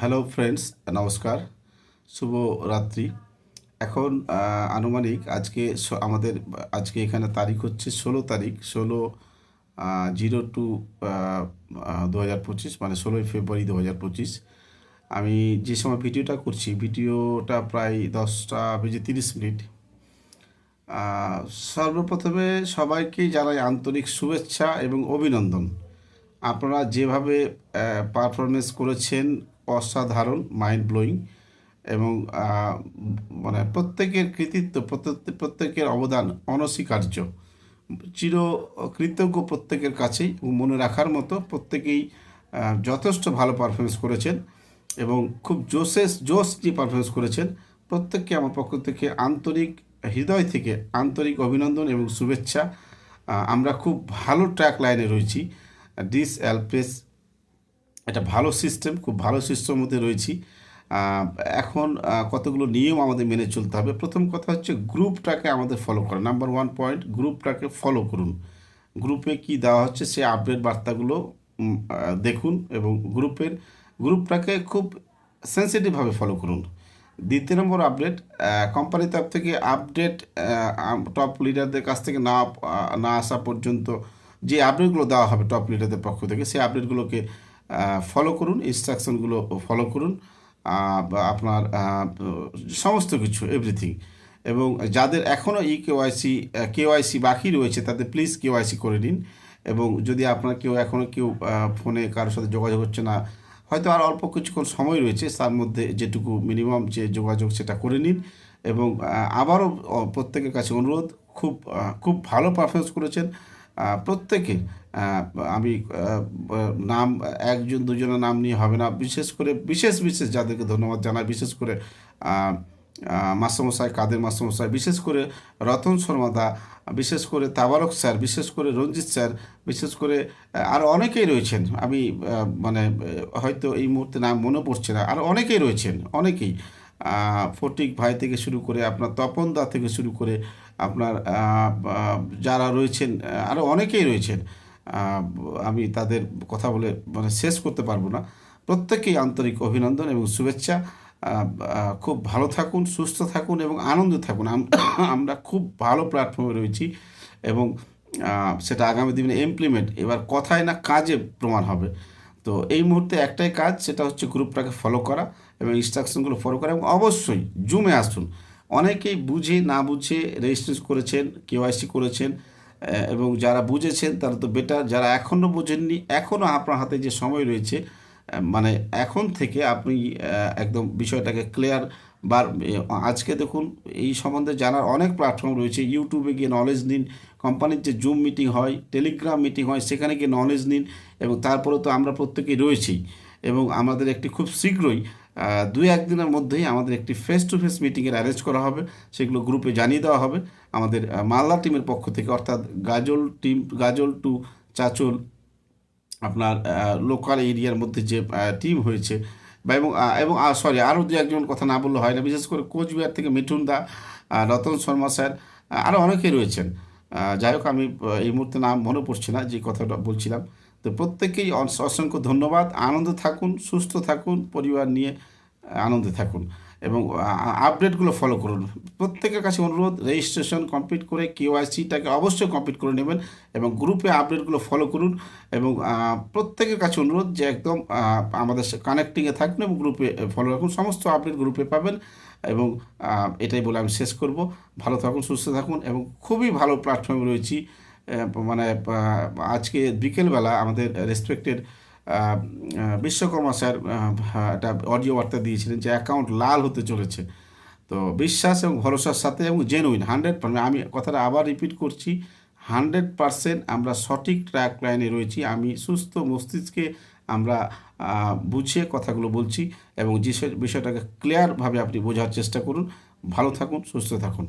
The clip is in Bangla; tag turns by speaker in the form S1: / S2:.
S1: হ্যালো ফ্রেন্ডস নমস্কার, শুভ রাত্রি। এখন আনুমানিক আজকে আমাদের, আজকে এখানে তারিখ হচ্ছে ষোলো তারিখ, ষোলো জিরো টু দু হাজার পঁচিশ মানে ষোলোই ফেব্রুয়ারি দু হাজার পঁচিশ। আমি যে সময় ভিডিওটা করছি, ভিডিওটা প্রায় দশটা বেজে তিরিশ মিনিট। সর্বপ্রথমে সবাইকে জানাই আন্তরিক শুভেচ্ছা এবং অভিনন্দন। আপনারা যেভাবে পারফরমেন্স করেছেন অসাধারণ মাইন্ড ব্লোয়িং এবং মানে প্রত্যেকের কৃতিত্ব, প্রত্যেক- প্রত্যেকের অবদান অনস্বীকার্য। চির কৃতজ্ঞ প্রত্যেকের কাছেই মনে রাখার মতো প্রত্যেকেই যথেষ্ট ভালো পারফরমেন্স করেছেন এবং খুব জোশেস, জোশ যে পারফরমেন্স করেছেন, প্রত্যেককে আমার পক্ষ থেকে আন্তরিক হৃদয় থেকে আন্তরিক অভিনন্দন এবং শুভেচ্ছা। আমরা খুব ভালো ট্র্যাক লাইনে রয়েছি। ডিস অ্যালপেস একটা ভালো সিস্টেম খুব ভালো সিস্টেমের মধ্যে রয়েছি। এখন কতগুলো নিয়ম আমাদের মেনে চলতে হবে। প্রথম কথা হচ্ছে গ্রুপটাকে আমাদের ফলো করা। নাম্বার ওয়ান পয়েন্ট গ্রুপটাকে ফলো করুন। গ্রুপে কি দেওয়া হচ্ছে সেই আপডেট বার্তাগুলো দেখুন এবং গ্রুপের গ্রুপটাকে খুব সেন্সিটিভভাবে ফলো করুন। দ্বিতীয় নম্বর আপডেট কোম্পানির তরফ থেকে আপডেট টপ লিডারদের কাছ থেকে না না আসা পর্যন্ত যে আপডেটগুলো দেওয়া হবে টপ লিডারদের পক্ষ থেকে, সেই আপডেটগুলোকে ফলো করুন ইনস্ট্রাকশনগুলো ফলো করুন আপনার সমস্ত কিছু এভরিথিং এবং যাদের এখনও ই কেওয়াইসি কেওয়াইসি বাকি রয়েছে, তাদের প্লিজ কেওয়াইসি করে নিন। এবং যদি আপনার কেউ এখনও কেউ ফোনে কারোর সাথে যোগাযোগ হচ্ছে না, হয়তো আর অল্প কিছুক্ষণ সময় রয়েছে, তার মধ্যে যেটুকু মিনিমাম যে যোগাযোগ, সেটা করে নিন। এবং আবারও প্রত্যেকের কাছে অনুরোধ, খুব খুব ভালো পারফরমেন্স করেছেন। প্রত্যেকে আমি নাম, একজন, দুজনের নাম নিয়ে হবে না। বিশেষ করে, বিশেষ বিশেষ যাদেরকে ধন্যবাদ জানাই, বিশেষ করে মাস্টারমশাই, কাদের মাস্টারমশাই, বিশেষ করে রতন শর্মাদা বিশেষ করে তাবারক স্যার, বিশেষ করে রঞ্জিত স্যার, বিশেষ করে আরও অনেকেই রয়েছেন। আমি মানে হয়তো এই মুহূর্তে নাম মনে পড়ছে না। আর অনেকেই রয়েছেন, অনেকেই। ফটিক ভাই থেকে শুরু করে আপনার তপন দা থেকে শুরু করে আপনার যারা রয়েছেন আরও অনেকেই রয়েছেন আমি তাদের কথা বলে মানে শেষ করতে পারব না। প্রত্যেকেই আন্তরিক অভিনন্দন এবং শুভেচ্ছা। খুব ভালো থাকুন, সুস্থ থাকুন এবং আনন্দ থাকুন। আমরা খুব ভালো প্ল্যাটফর্মে রয়েছি এবং সেটা আগামী দিনে ইমপ্লিমেন্ট এবার কথায় না কাজে প্রমাণ হবে। তো এই মুহূর্তে একটাই কাজ, সেটা হচ্ছে গ্রুপটাকে ফলো করা এবং ইনস্ট্রাকশনগুলো ফলো করা এবং অবশ্যই জুমে আসুন। অনেকেই বুঝে না বুঝে রেজিস্ট্রেশন করেছেন কেওয়াইসি করেছেন এবং যারা বুঝেছেন তারা তো বেটার যারা এখনও বোঝেননি, এখনও আপনার হাতে যে সময় রয়েছে মানে এখন থেকে আপনি একদম বিষয়টাকে ক্লিয়ার বা আজকে দেখুন, এই সম্বন্ধে জানার অনেক প্ল্যাটফর্ম রয়েছে। ইউটিউবে গিয়ে নলেজ নিন কোম্পানির যে জুম মিটিং হয় টেলিগ্রাম মিটিং হয়, সেখানে গিয়ে নলেজ নিন এবং তারপরে তো আমরা প্রত্যেকেই রয়েছি এবং আমাদের একটি খুব শীঘ্রই দুই একদিনের মধ্যেই আমাদের একটি ফেস টু ফেস মিটিংয়ের অ্যারেঞ্জ করা হবে। সেগুলো গ্রুপে জানিয়ে দেওয়া হবে। আমাদের মালদা টিমের পক্ষ থেকে অর্থাৎ গাজল টিম গাজল টু চাচল, আপনার লোকাল এরিয়ার মধ্যে যে টিম হয়েছে বা এবং এবং সরি আরও দু একজন কথা না বললে হয় না। বিশেষ করে কোচবিহার থেকে মিঠুন দা রতন শর্মা স্যার আরও অনেকেই রয়েছেন। যাই হোক, আমি এই মুহূর্তে নাম মনে পড়ছি না যে কথাটা বলছিলাম। তো প্রত্যেকেই অসংখ্য ধন্যবাদ। আনন্দ থাকুন, সুস্থ থাকুন, পরিবার নিয়ে আনন্দে থাকুন। এবং আপডেটগুলো ফলো করুন। প্রত্যেকের কাছে অনুরোধ রেজিস্ট্রেশন কমপ্লিট করে কেওয়াইসিটাকে অবশ্যই কমপ্লিট করে নেবেন এবং গ্রুপে আপডেটগুলো ফলো করুন এবং প্রত্যেকের কাছে অনুরোধ যে একদম আমাদের কানেক্টিংয়ে থাকুন এবং গ্রুপে ফলো রাখুন। সমস্ত আপডেট গ্রুপে পাবেন এবং এটাই বলে আমি শেষ করব। ভালো থাকুন, সুস্থ থাকুন এবং খুবই ভালো প্ল্যাটফর্মে রয়েছি। মানে আজকে বিকেলবেলা আমাদের রেসপেক্টেড বিশ্বকর্মা স্যার একটা অডিও বার্তা দিয়েছিলেন যে অ্যাকাউন্ট লাল হতে চলেছে। তো বিশ্বাস এবং ভরসার সাথে এবং জেনুইন হান্ড্রেড আমি কথাটা আবার রিপিট করছি হান্ড্রেড পারসেন্ট আমরা সঠিক ট্র্যাক লাইনে রয়েছি, আমি সুস্থ মস্তিষ্কে আমরা বুঝিয়ে কথাগুলো বলছি এবং যে বিষয়টাকে ক্লিয়ারভাবে আপনি বোঝার চেষ্টা করুন। ভালো থাকুন, সুস্থ থাকুন।